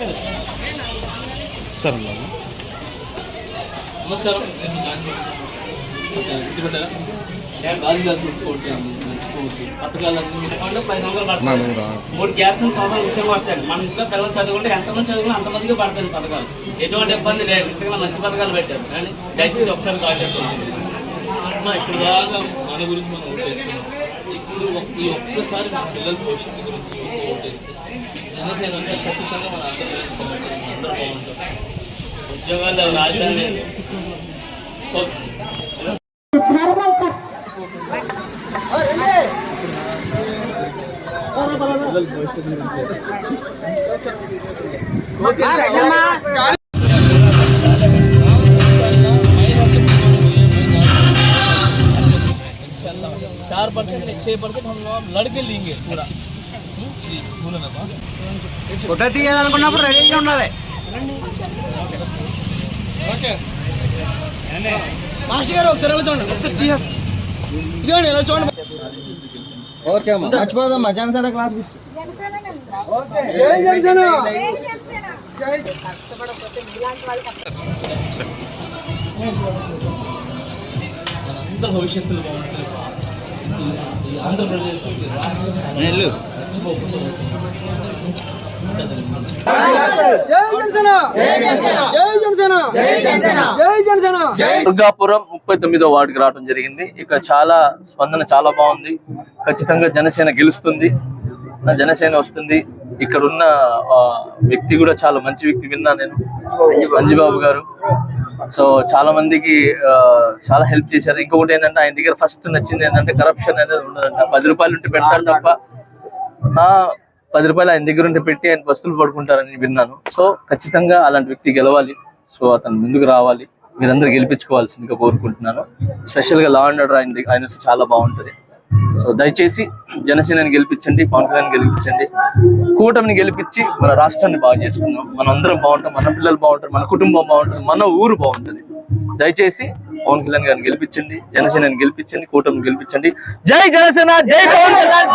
సరే నమస్కారం మూడు గ్యాస్ సంవత్సరాలు పడతాయి. మన ఇంట్లో పిల్లలు చదువుకుంటే ఎంతమంది చదువుకున్నా అంతమందికి పడతాయి పథకాలు. ఎటువంటి ఇబ్బంది లేదు. ఇంతగా మంచి పథకాలు పెట్టారు. కానీ దయచేసి ఒకసారి కాల్ అమ్మా ఇప్పుడు దాకా మన గురించి మనం చేసుకున్నాం ఇప్పుడు ఈ ఒక్కసారి మన పిల్లల భవిష్యత్తు గురించి ఓటేస్తే జనసేన వస్తే ఖచ్చితంగా మన ఆంధ్రప్రదేశ్ అందరూ బాగుంటుంది ఉద్యోగాల్లో రాజధాని పిల్లల భవిష్యత్తు గురించి नहीं छः परसेंट हम लोग लड़के लेंगे पूरा जी, बोलो ना बा। ఫోటో తీయాలనుకున్నప్పుడు రెడీగా ఉండాలి మాస్టర్ గారు ఒకసారి ఇలా చూడండి ఒకసారి తీసేస్తా. ఇదిగోండి ఇలా చూడండి ఓకే అమ్మా మర్చిపోదాం మధ్యాహ్నం సార్ క్లాస్ మనందరి భవిష్యత్తులో బాగుంటుంది ఈ ఆంధ్రప్రదేశ్ రాష్ట్రం మర్చిపోకుండా దుర్గాపురం ముప్పై తొమ్మిదో వార్డుకి రావడం జరిగింది. ఇక చాలా స్పందన చాలా బాగుంది. ఖచ్చితంగా జనసేన గెలుస్తుంది. నా జనసేన వస్తుంది. ఇక్కడ ఉన్న వ్యక్తి కూడా చాలా మంచి వ్యక్తి విన్నా నేను. మంజుబాబు గారు. సో చాలా మందికి ఆ, చాలా హెల్ప్ చేశారు. ఇంకొకటి ఏంటంటే ఆయన దగ్గర ఫస్ట్ నచ్చింది ఏంటంటే కరప్షన్ అనేది ఉండదంట. పది రూపాయలు ఉంటే పెడతారు తప్ప ఆ, పది రూపాయలు ఆయన దగ్గర ఉంటే పెట్టి ఆయన వస్తువులు పడుకుంటారని విన్నాను. సో ఖచ్చితంగా అలాంటి వ్యక్తి గెలవాలి. సో అతను ముందుకు రావాలి. మీరందరూ గెలిపించుకోవాల్సిందిగా కోరుకుంటున్నాను. స్పెషల్గా లా అండ్ ఆర్డర్ ఆయన ఆయన వస్తే చాలా బాగుంటది. సో దయచేసి జనసేనని గెలిపించండి పవన్ కళ్యాణ్ గెలిపించండి. కూటమిని గెలిపించి మన రాష్ట్రాన్ని బాగా చేసుకుందాం. మన అందరం బాగుంటాం మన పిల్లలు బాగుంటారు మన కుటుంబం బాగుంటుంది మన ఊరు బాగుంటుంది. దయచేసి పవన్ కళ్యాణ్ గారిని గెలిపించండి జనసేనని గెలిపించండి కూటమిని గెలిపించండి. జై జనసేన జై పవన్ కళ్యాణ్